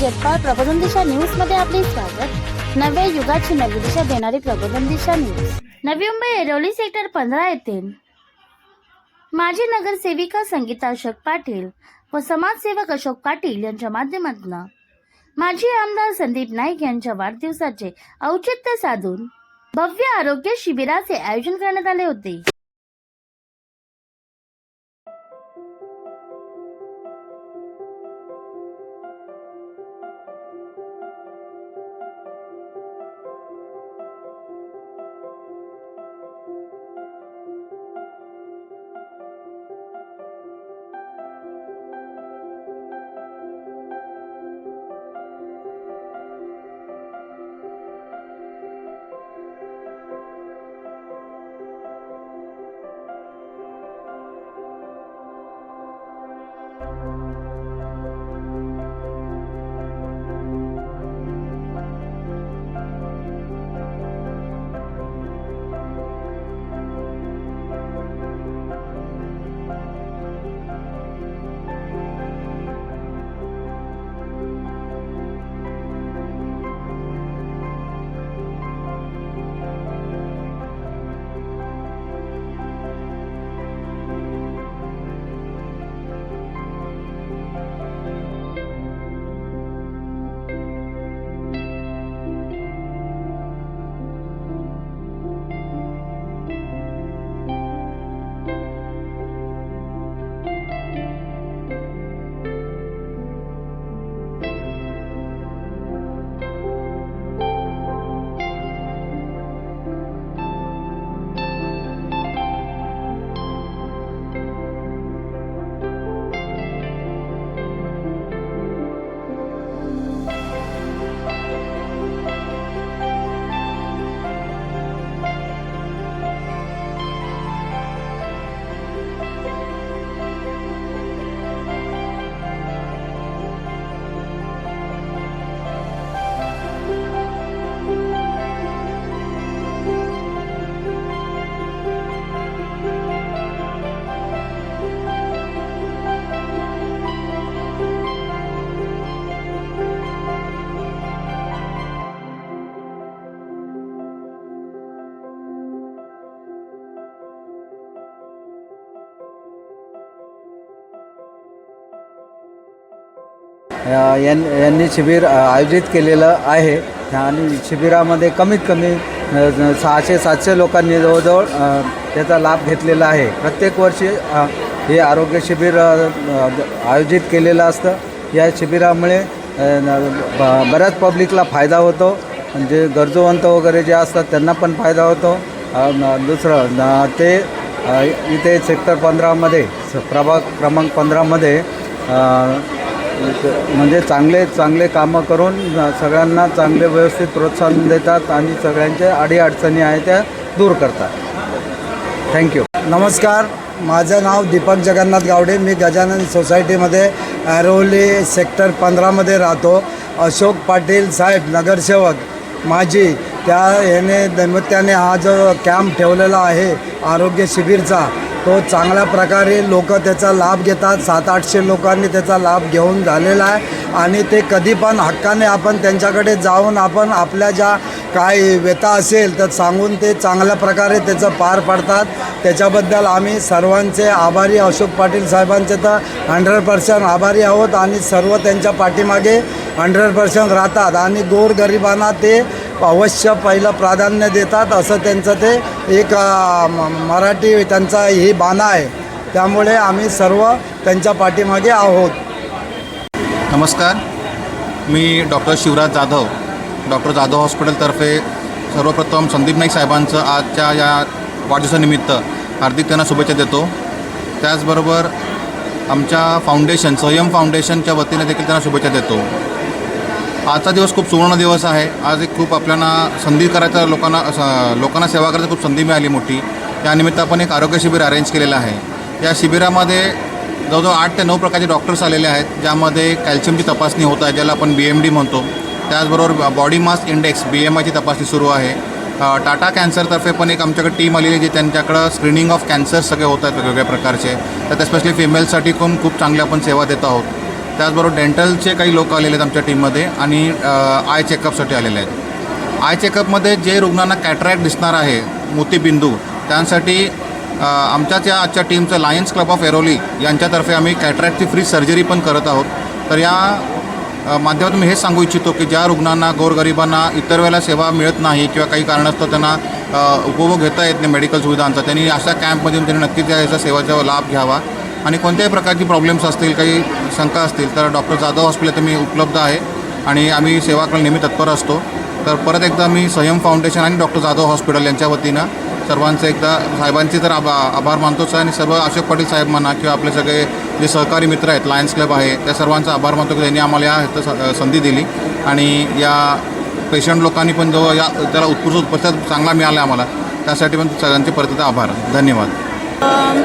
जगपाळ प्रबोधन दिशा न्यूजमध्ये आपले स्वागत. नव्या युगाची नवी दिशा देणारी प्रबोधन दिशा न्यूज. नवी मुंबई एरोली सेक्टर पंधरा येथे माजी नगरसेविका संगीता अशोक पाटील व समाजसेवक अशोक पाटील यांच्या माध्यमातून. माजी आमदार संदीप नाईक यांच्या वाढदिवसाचे औचित्य साधून भव्य आरोग्य शिबिराचे आयोजन करण्यात आले होते. यां यांनी शिबिर आयोजित केलेलं आहे. आणि शिबिरामध्ये कमीत कमी सहाशे सातशे लोकांनी जवळजवळ त्याचा लाभ घेतलेला आहे. प्रत्येक वर्षी हे आरोग्य शिबिर आयोजित केलेलं असतं. या शिबिरामुळे ब- बऱ्याच पब्लिकला फायदा होतो. म्हणजे गरजूवंत वगैरे जे असतात त्यांना पण फायदा होतो. दुसरं ते इथे सेक्टर पंधरामध्ये स- प्रभाग क्रमांक पंधरामध्ये म्हणजे चांगले चांगले कामं करून सगळ्यांना चांगले व्यवस्थित प्रोत्साहन देतात आणि सगळ्यांच्या अडीअडचणी आहेत त्या दूर करतात. थँक्यू नमस्कार. माझं नाव दीपक जगन्नाथ गावडे. मी गजानन सोसायटीमध्ये ॲरोली सेक्टर पंधरामध्ये राहतो. अशोक पाटील साहेब नगरसेवक माझी त्या याने दैमत्याने हा जो कॅम्प ठेवलेला आहे आरोग्य शिबिरचा तो चांगल्या प्रकारे लोक त्याचा लाभ घेतात. सात आठशे लोकांनी त्याचा लाभ घेऊन झालेला आहे. आणि ते कधी पण हक्काने आपण त्यांच्याकडे जाऊन आपण आपल्या ज्या काय व्यथा असेल तर सांगून ते चांगल्या प्रकारे त्याचं पार पाडतात. त्याच्याबद्दल आम्ही सर्वांचे आभारी अशोक पाटील साहेबांचे तर हंड्रेड पर्सेंट आभारी आहोत. आणि सर्व त्यांच्या पाठीमागे हंड्रेड पर्सेंट राहतात. आणि गोरगरिबांना ते अवश्य पहिलं प्राधान्य देतात असं त्यांचं ते एक म- मराठी त्यांचा ही बाणा आहे. त्यामुळे आम्ही सर्व त्यांच्या पाठीमागे आहोत. नमस्कार. मी डॉक्टर शिवराज जाधव डॉक्टर जाधव हॉस्पिटलतर्फे सर्वप्रथम संदीप नाईक साहेबांचं आजच्या या वाढदिवसानिमित्त हार्दिक त्यांना शुभेच्छा देतो. त्याचबरोबर आमच्या फाउंडेशन संयम फाउंडेशनच्या वतीने देखील त्यांना शुभेच्छा देतो. आजचा दिवस खूप सुवर्ण दिवस आहे. आज एक खूप आपल्याला संधी करायचा लोकांना लोकांना सेवा करायची खूप संधी मिळाली मोठी. त्यानिमित्त आपण एक आरोग्य शिबिर अरेंज केलेलं आहे. या शिबिरामध्ये जवळजवळ आठ ते नऊ प्रकारचे डॉक्टर्स आलेले आहेत ज्यामध्ये कॅल्शियमची तपासणी होत आहे ज्याला आपण बी एम डी म्हणतो. त्याचबरोबर body mass index B M आयची तपासणी सुरू आहे. टाटा कॅन्सरतर्फे पण एक आमच्याकडे टीम आलेली आहे जी त्यांच्याकडं स्क्रीनिंग ऑफ कॅन्सर सगळे होत आहेत वेगवेगळ्या प्रकारचे. तर स्पेशली फिमेलसाठी पण खूप चांगल्या आपण सेवा देत आहोत. त्याचबरोबर डेंटलचे काही लोक आलेले आहेत आमच्या टीममध्ये आणि आय चेकअपसाठी आलेले आहेत. आय चेकअपमध्ये जे रुग्णांना कॅटरॅक्ट दिसणार आहे मोतीबिंदू त्यांसाठी आमच्याच या आजच्या टीमचं लायन्स क्लब ऑफ एरोली यांच्यातर्फे आम्ही कॅटरॅक्टची फ्री सर्जरी पण करत आहोत. तर या माध्यमातून मी हेच सांगू इच्छितो की ज्या रुग्णांना गोरगरिबांना इतर वेळेला सेवा मिळत नाही किंवा काही कारणास्तव त्यांना उपभोग घेता येत नाही मेडिकल सुविधांचा त्यांनी अशा कॅम्पमधून त्यांनी नक्कीच याचा सेवाचा लाभ घ्यावा. आणि कोणत्याही प्रकारची प्रॉब्लेम्स असतील काही शंका असतील तर डॉक्टर जाधव हॉस्पिटल तर मी उपलब्ध आहे आणि आम्ही सेवा करायला नेहमी तत्पर असतो. तर परत एकदा मी संयम फाउंडेशन आणि डॉक्टर जाधव हॉस्पिटल यांच्या वतीनं सर्वांचं एकदा साहेबांचे तर आभा आभार मानतोच आहे आणि सर्व अशोक पाटील साहेब म्हणा किंवा आपले सगळे जे सहकारी मित्र आहेत लायन्स क्लब आहे त्या सर्वांचा आभार मानतो की त्यांनी आम्हाला या स- संधी दिली. आणि या पेशंट लोकांनी पण जो या त्याला उत्कृष्ट उत्पत्त चांगला मिळाला आम्हाला त्यासाठी पण सगळ्यांचे परत आभार. धन्यवाद.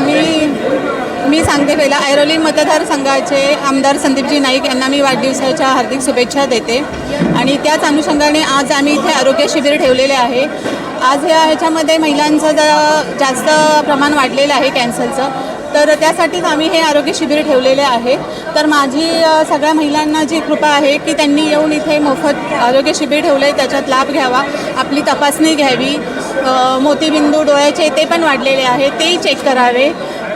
मी मी सांगते पहिला ऐरोली मतदारसंघाचे आमदार संदीपजी नाईक यांना मी वाढदिवसाच्या हार्दिक शुभेच्छा देते. आणि त्याच अनुषंगाने आज आम्ही इथे आरोग्य शिबिर ठेवलेले आहे. आज या ह्याच्यामध्ये महिलांचं जरा जास्त प्रमाण वाढलेलं आहे कॅन्सरचं. तर त्यासाठीच आम्ही हे आरोग्य शिबिर ठेवलेले आहे. तर माझी सगळ्या महिलांना जी कृपा आहे की त्यांनी येऊन इथे मोफत आरोग्य शिबिर ठेवलं आहे त्याच्यात लाभ घ्यावा आपली तपासणी घ्यावी मोतीबिंदू डोळ्याचे ते पण वाढलेले आहे तेही चेक करावे.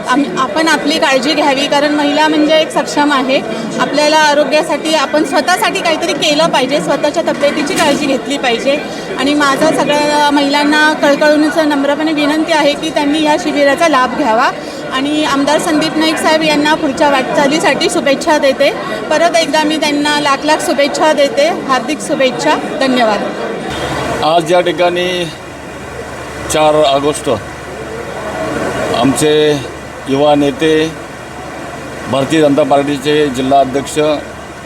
आम आपण आपली काळजी घ्यावी कारण महिला म्हणजे एक सक्षम आहे. आपल्याला आरोग्यासाठी आपण स्वतःसाठी काहीतरी केलं पाहिजे स्वतःच्या तब्येतीची काळजी घेतली पाहिजे. आणि माझं सगळ्या महिलांना कळकळूनचं नम्रपणे विनंती आहे की त्यांनी या शिबिराचा लाभ घ्यावा. आणि आमदार संदीप नाईक साहेब यांना पुढच्या वाटचालीसाठी शुभेच्छा देते. परत एकदा मी त्यांना लाख लाख शुभेच्छा देते. हार्दिक शुभेच्छा. धन्यवाद. आज या ठिकाणी चार ऑगस्ट. आमचे युवा नेते भारतीय जनता पार्टीचे जिल्हा अध्यक्ष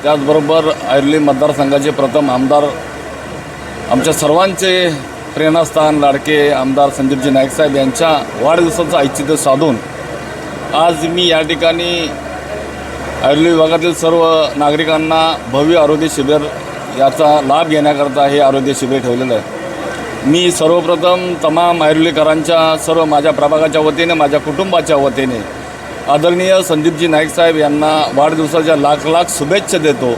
त्याचबरोबर ऐर्ली मतदारसंघाचे प्रथम आमदार आमच्या सर्वांचे प्रेरणास्थान लाडके आमदार संदीपजी नाईक साहेब यांच्या वाढदिवसाचं औचित्य साधून आज मी या ठिकाणी ऐर्ली विभागातील सर्व नागरिकांना भव्य आरोग्य शिबिर याचा लाभ घेण्याकरता हे आरोग्य शिबिर ठेवलेलं आहे. मी सर्वप्रथम तमाम ऐरोलीकरांच्या सर्व माझ्या प्रभागाच्या वतीने माझ्या कुटुंबाच्या वतीने आदरणीय संदीपजी नाईक साहेब यांना वाढदिवसाच्या लाख लाख शुभेच्छा देतो.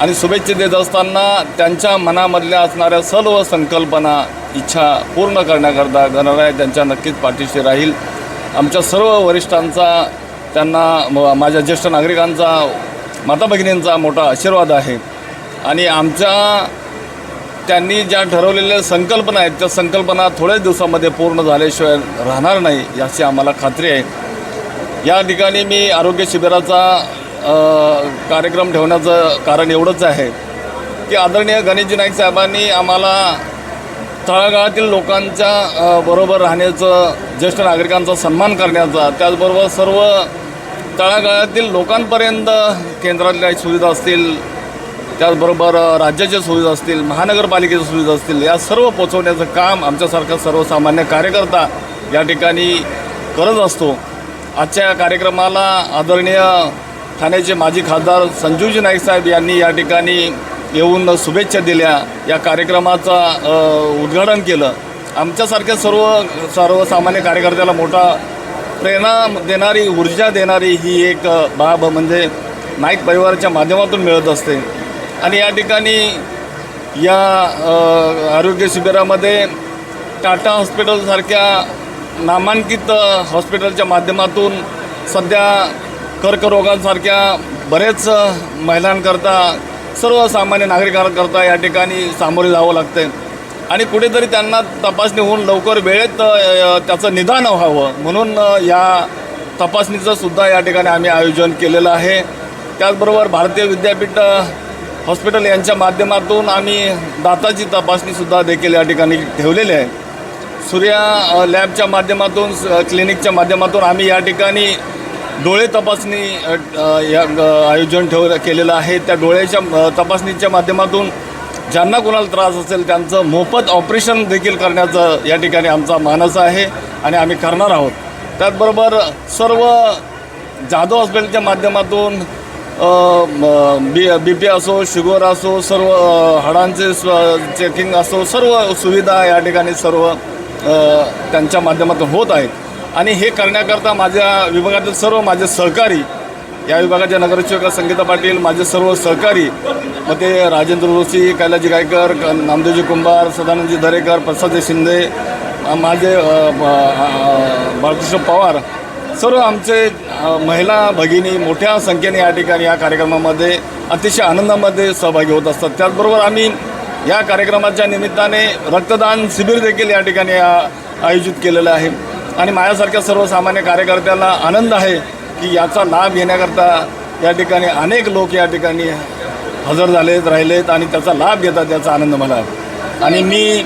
आणि शुभेच्छा देत असताना त्यांच्या मनामधल्या असणाऱ्या सर्व संकल्पना इच्छा पूर्ण करण्याकरता गणराय त्यांच्या नक्कीच पाठीशी राहील. आमच्या सर्व वरिष्ठांचा त्यांना म- माझ्या ज्येष्ठ नागरिकांचा माता भगिनींचा मोठा आशीर्वाद आहे. आणि आमच्या त्यांनी ज्या ठरवलेल्या संकल्पना आहेत त्या संकल्पना थोड्याच दिवसामध्ये पूर्ण झाल्याशिवाय राहणार नाही याची आम्हाला खात्री आहे. या ठिकाणी मी आरोग्य शिबिराचा कार्यक्रम ठेवण्याचं कारण एवढंच आहे की आदरणीय गणेशजी नाईक साहेबांनी आम्हाला तळागाळातील लोकांच्या बरोबर राहण्याचं ज्येष्ठ नागरिकांचा सन्मान करण्याचा त्याचबरोबर सर्व तळागाळातील लोकांपर्यंत केंद्रातल्या सुविधा असतील त्याचबरोबर राज्याच्या सुविधा असतील महानगरपालिकेच्या सुविधा असतील या सर्व पोचवण्याचं काम आमच्यासारखा सर्वसामान्य कार्यकर्ता या ठिकाणी करत असतो. आजच्या या कार्यक्रमाला आदरणीय ठाण्याचे माजी खासदार संजूजी नाईक साहेब यांनी या ठिकाणी येऊन शुभेच्छा दिल्या या कार्यक्रमाचा उद्घाटन केलं. आमच्यासारख्या सर्व सर्वसामान्य कार्यकर्त्याला मोठा प्रेरणा देणारी ऊर्जा देणारी ही एक बाब म्हणजे नाईक परिवाराच्या माध्यमातून मिळत असते. आणि या ठिकाणी या आरोग्य शिबिरामध्ये टाटा हॉस्पिटलसारख्या नामांकित हॉस्पिटलच्या माध्यमातून सध्या कर्करोगांसारख्या बरेच महिलांकरता सर्वसामान्य नागरिकांकरता या ठिकाणी सामोरे जावं लागते. आणि कुठेतरी त्यांना तपासणी होऊन लवकर वेळेत त्याचं निदान व्हावं. म्हणून या तपासणीचं सुद्धा या ठिकाणी आम्ही आयोजन केलेलं आहे. त्याचबरोबर भारतीय विद्यापीठ हॉस्पिटल यांच्या माध्यमातून आम्ही दाताची तपासणीसुद्धा देखील या ठिकाणी ठेवलेली आहे. सूर्या लॅबच्या माध्यमातून स- क्लिनिकच्या माध्यमातून आम्ही या ठिकाणी डोळे तपासणी या आयोजन ठेव केलेलं आहे. त्या डोळ्याच्या तपासणीच्या माध्यमातून ज्यांना कोणाला त्रास असेल त्यांचं मोफत ऑपरेशन देखील करण्याचं या ठिकाणी आमचा मानस आहे आणि आम्ही करणार आहोत. त्याचबरोबर सर्व जाधव हॉस्पिटलच्या माध्यमातून बी बी पी असो शुगर असो सर्व हाडांचे स्व चेकिंग असो सर्व सुविधा या ठिकाणी सर्व त्यांच्या माध्यमातून होत आहेत. आणि हे करण्याकरता माझ्या विभागातील सर्व माझे सहकारी या विभागाच्या नगरसेवक संगीता पाटील माझे सर्व सहकारी मग ते राजेंद्र जोशी कैलाजी गायकर नामदेवजी कुंभार सदानंदजी दरेकर प्रसादजी शिंदे माझे बाळकृष्ण पवार सर्व आमचे महिला भगिनी मोठ्या संख्येने या ठिकाणी या कार्यक्रमामध्ये अतिशय आनंदामध्ये सहभागी होत असतात. त्याचबरोबर आम्ही या कार्यक्रमाच्या निमित्ताने रक्तदान शिबिर देखील या ठिकाणी आयोजित केलेलं आहे. आणि माझ्यासारख्या सर्वसामान्य कार्यकर्त्यांना आनंद आहे की याचा लाभ घेण्याकरता या ठिकाणी अनेक लोक या ठिकाणी हजर झालेत राहिलेत आणि त्याचा लाभ घेतात याचा आनंद मला आणि मी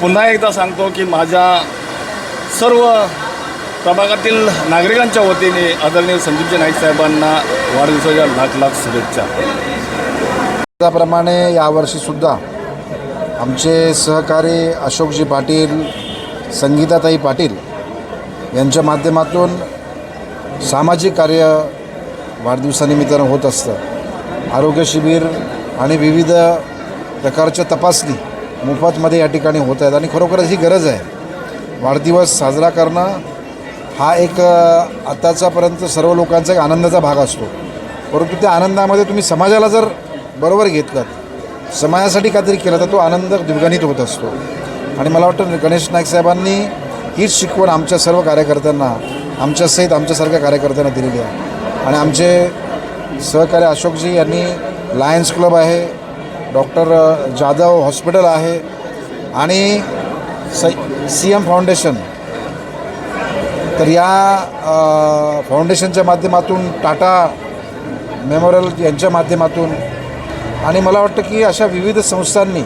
पुन्हा एकदा सांगतो की माझ्या सर्व प्रभागातील नागरिकांच्या वतीने आदरणीय संदीपजी नाईक साहेबांना वाढदिवसाच्या लाख लाख शुभेच्छा. त्याप्रमाणे यावर्षीसुद्धा आमचे सहकारी अशोकजी पाटील संगीताताई पाटील यांच्या माध्यमातून सामाजिक कार्य वाढदिवसानिमित्तानं होत असतं. आरोग्य शिबिर आणि विविध प्रकारच्या तपासणी मोफतमध्ये या ठिकाणी होत आहेत आणि खरोखरच ही गरज आहे. वाढदिवस साजरा करणं हा एक अ, आताचापर्यंत सर्व लोकांचा एक आनंदाचा भाग असतो. परंतु त्या आनंदामध्ये तुम्ही समाजाला जर बरोबर घेतलं समाजासाठी काहीतरी केलं तर तो आनंद द्विगुणित होत असतो. आणि मला वाटतं गणेश नाईक साहेबांनी हीच शिकवण आमच्या सर्व कार्यकर्त्यांना आमच्या सहित आमच्यासारख्या कार्यकर्त्यांना दिलेली आहे. आणि आमचे सहकारी अशोकजी यांनी लायन्स क्लब आहे डॉक्टर जाधव हॉस्पिटल आहे आणि स सी एम फाउंडेशन तर या फाउंडेशनच्या माध्यमातून टाटा मेमोरियल यांच्या माध्यमातून आणि मला वाटतं की अशा विविध संस्थांनी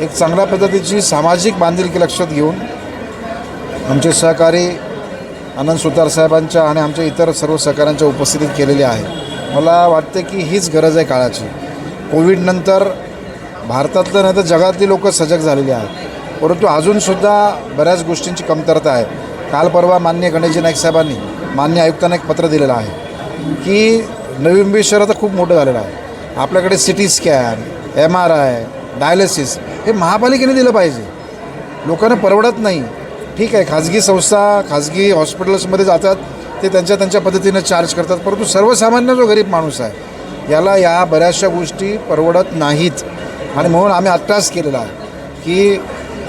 एक चांगल्या पद्धतीची सामाजिक बांधिलकी लक्षात घेऊन आमचे सहकारी आनंद सुतार साहेबांच्या आणि आमच्या इतर सर्व सहकाऱ्यांच्या उपस्थितीत केलेली आहे. मला वाटते की हीच गरज आहे काळाची. कोविडनंतर भारतातलं नाही तर जगातली लोक सजग झालेली आहेत. परंतु अजूनसुद्धा बऱ्याच गोष्टींची कमतरता आहे. काल परवा मान्य गणेशजी नाईक साहेबांनी मान्य आयुक्तांना एक पत्र दिलेलं आहे की नवी मुंबई शहर आता खूप मोठं झालेलं आहे. आपल्याकडे C T scan M R I dialysis हे महापालिकेने दिलं पाहिजे. लोकांना परवडत नाही. ठीक आहे खाजगी संस्था खाजगी हॉस्पिटल्समध्ये जातात ते त्यांच्या त्यांच्या पद्धतीनं चार्ज करतात परंतु सर्वसामान्य जो गरीब माणूस आहे याला या बऱ्याचशा गोष्टी परवडत नाहीत. आणि म्हणून आम्ही आत्ताच केलेला आहे की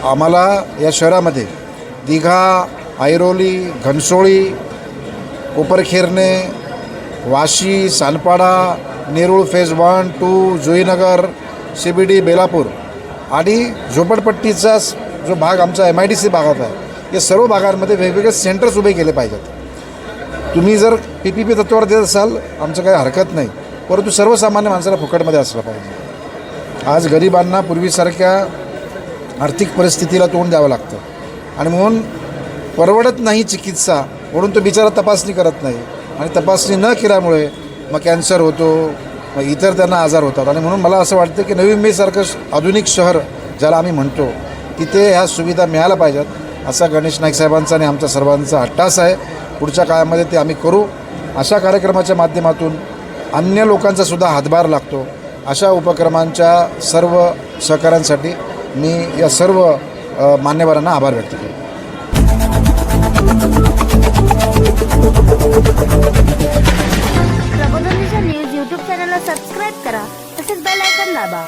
आम्हाला या शहरामध्ये Digha Airoli Ghansoli Koparkhairane Vashi Sanpada Nerul phase one two Juinagar C B D Belapur आणि झोपडपट्टीचा जो भाग आमचा एम आय डी सी भागात आहे या सर्व भागांमध्ये वेगवेगळे सेंटर्स उभे केले पाहिजेत. तुम्ही जर पी पी पी तत्वावर देत असाल आमचं काही हरकत नाही परंतु सर्वसामान्य माणसाला फुकटमध्ये असलं पाहिजे. आज गरिबांना पूर्वीसारख्या आर्थिक परिस्थितीला तोंड द्यावं लागतं. आणि म्हणून परवडत नाही चिकित्सा म्हणून तो बिचारा तपासणी करत नाही. आणि तपासणी न केल्यामुळे मग कॅन्सर होतो मग इतर त्यांना आजार होतात. आणि म्हणून मला असं वाटतं की नवी मुंबईसारखं आधुनिक शहर ज्याला आम्ही म्हणतो तिथे ह्या सुविधा मिळायला पाहिजेत असा गणेश नाईक साहेबांचा आणि आमच्या सर्वांचा हट्टास आहे. पुढच्या काळामध्ये ते आम्ही करू. अशा कार्यक्रमाच्या माध्यमातून अन्य लोकांचा सुद्धा हातभार लागतो. अशा उपक्रमांच्या सर्व सहकाऱ्यांसाठी मी या सर्व मान्यवरांना आभार व्यक्त करतो. प्रबोधन दिशा न्यूज यूट्यूब चॅनलला सबस्क्राईब करा तसेच बेल आयकॉन दाबा.